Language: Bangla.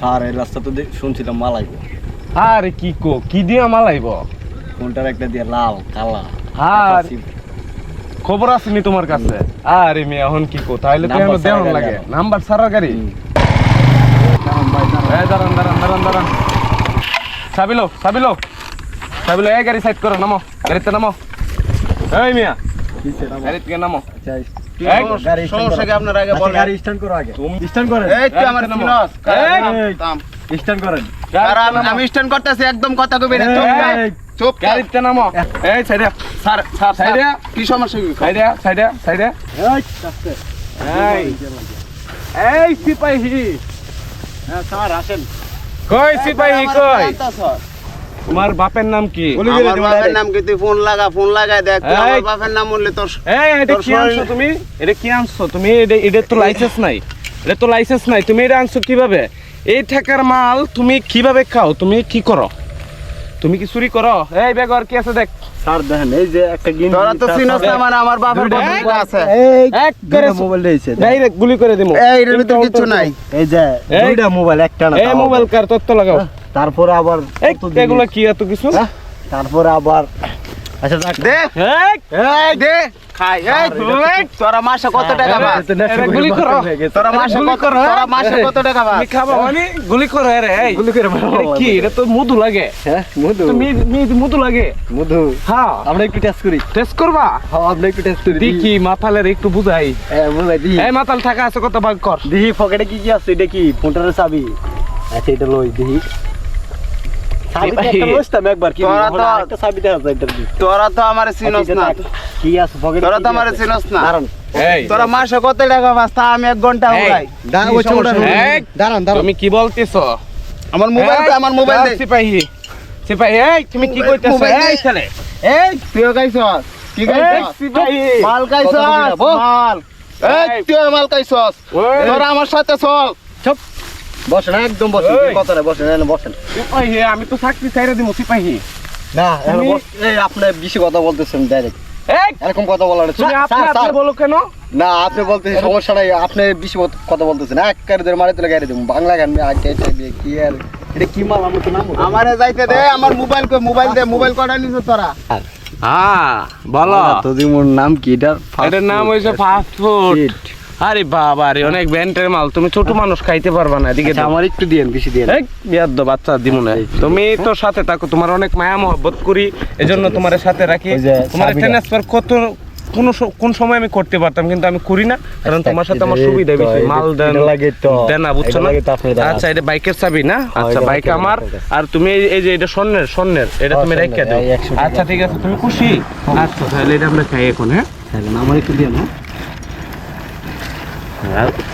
স্যার এই রাস্তা তো শুনছিলাম মালাইবো। আরে কি কো কি দিয়া মালাইব? কোনটার একটা দিয়ে লাল কালা আর খবর আসেনি তোমার কাছে? আরে মেয়ে এখন কি কো? তাহলে তো এখন দেওয়ান লাগে। নাম্বার সারা গাড়ি। দাঁড়ান দাঁড়ান। দাঁড়ান দাঁড়ান। সাবিলো সাবিলো। সাবিলো এই গাড়ি সাইড করো নামো। গাড়িতে নামো। এই মিয়া কিসের আমার? গাড়ি থেকে নামো। আচ্ছা, সমস্যা কি আপনার আগে আচ্ছা, বলেন? গাড়ি stand করো আগে। তুমি- করেন। এই তুই আমার। চিনস করেন। আর আমি- স্ট্যান্ড করতেছি একদম কথা কবি না চুপ চুপ গাড়িতে নামো এই সাইডে স্যার স্যার সাইডে কি সমস্যা কি সাইডে সাইডে সাইডে এই, আস্তে। এই এই সিপাহি হ্যাঁ, স্যার, আসেন। কই সিপাহি। তোমার বাপের নাম কি? বাপের নাম কি? তুই ফোন লাগা ফোন লাগাই দেখ। তুই আমার বাপের নাম বললে তোর এই এটা কি আনছো তুমি? এটা কি আনছো? তুমি এটা এটা তো লাইসেন্স নাই। এটা তো লাইসেন্স নাই। তুমি এটা আনছো কীভাবে? এই টাকার মাল তুমি কীভাবে খাও? তুমি কি করো? তুমি কি চুরি করো? এই ব্যাগ আর কি আছে দেখ। স্যার, দেখেন, এই যে একটা গেঞ্জি, তোরা তো চিনস না মানে আমার বাপের আছে। এই, এক করে মোবাইল দিয়েছে, ডাইরেক্ট গুলি করে দিমু। এই এর ভিতরে কিচ্ছু নাই। এই যে, দুইটা মোবাইল, একটা না, এই মোবাইল কার তত্ত্ব লাগাও? তারপরে আবার। এগুলো কি এত কিছু হ্যাঁ? তারপরে আবার আচ্ছা যাক। দে এই, এই দে খাই এই এই, তোরা মাসে কত টাকা পাস এটা নেশা এরা করে গুলি করো। মাথা ভেঙে গেছে। তোরা মাসে কত হ্যাঁ? তোরা মাসে কত টাকা পাস তুমি মানে গুলি করো রে এই গুলি করে কি এটা তো মধু লাগে হ্যাঁ, মধু। তুমি মধু লাগে মধু। হ্যাঁ আমরা একটু টেস্ট করি টেস্ট করবা হ্যাঁ, আমরা একটু টেস্ট করি দেখি মাথালের একটু বুঝাই হ্যাঁ, বুঝাই। এই মাতাল টাকা আছে কত ভাগ কর দিহি পকেটে কি কি আছে এটা কি ফোনটার চাবি আচ্ছা এটা লই দেখা। তোরা তো আমার চিনস আচ্ছা, না। কি আছে তোরা তো আমার চিনস না। তোরা মাসে কত টাকা পাস আমি এক ঘণ্টা উড়াই। দাঁড়ান কি তুমি বলতেছো? আমার মোবাইল আমার মোবাইল সিপাহি। সিপাহি এই তুমি কি কইতেছো। এই ছেলে। এই কি এই খাইছস? সিপাহি। মাল বল। মাল। এই এই। তুই মাল খাইছস? তোরা আমার সাথে চল। বসেন একদম বসেন। কথা না বসেন এখানে বসেন। সিপাহি আমি তো চাকরি ছাইরা দিমু সিপাহি না এখানে তুমি- বস- এই আপনি বেশি কথা বলতেছেন ডাইরেক্ট এই! এরকম কথা বলার তুমি আপনি আপনি বলো কেন? না আপনি বলতেছেন সমস্যা নাই আপনি বেশি বত- কথা বলতেছেন। এক কারি ধরে মারি তুলে গাড়ি দেবো বাংলা গান আগে কি আর এটা কি মাল আমি তো নাম আমারে যাইতে দে আমার মোবাইল কই মোবাইল দে মোবাইল কটা নিছ তোরা? হ্যাঁ বলো। তো নাম কি? এটার এটার নাম হইছে ফাস্ট ফুড আরে বাবা রে অনেক ব্যান্ডের মাল। তুমি ছোট মানুষ খাইতে পারবা না এদিকে আচ্ছা, আমার একটু দিয়েন বেশি দিয়েন। এই বিয়াদ্দ বাচ্চা দিমু না তুমি তো সাথে থাকো তোমার অনেক মায়া মহব্বত করি এজন্য তোমার সাথে রাখি। তোমার ট্রান্সফার কত কোন কোন সময় আমি করতে পারতাম কিন্তু আমি করি না কারণ তোমার সাথে আমার সুবিধা বেশি। মাল দেন লাগে তো। দেন না বুঝছ না। আচ্ছা এটা বাইকের চাবি না? আচ্ছা বাইক আমার। আর তুমি এই- যে এটা স্বর্ণের স্বর্ণের এটা হ্যাঁ, তুমি রেখে দাও। এই 100 টাকা। আচ্ছা ঠিক আছে তুমি খুশি? আচ্ছা তাহলে এটা আমরা খাই এখন হ্যাঁ? আমার একটু দিয়েন হ্যাঁ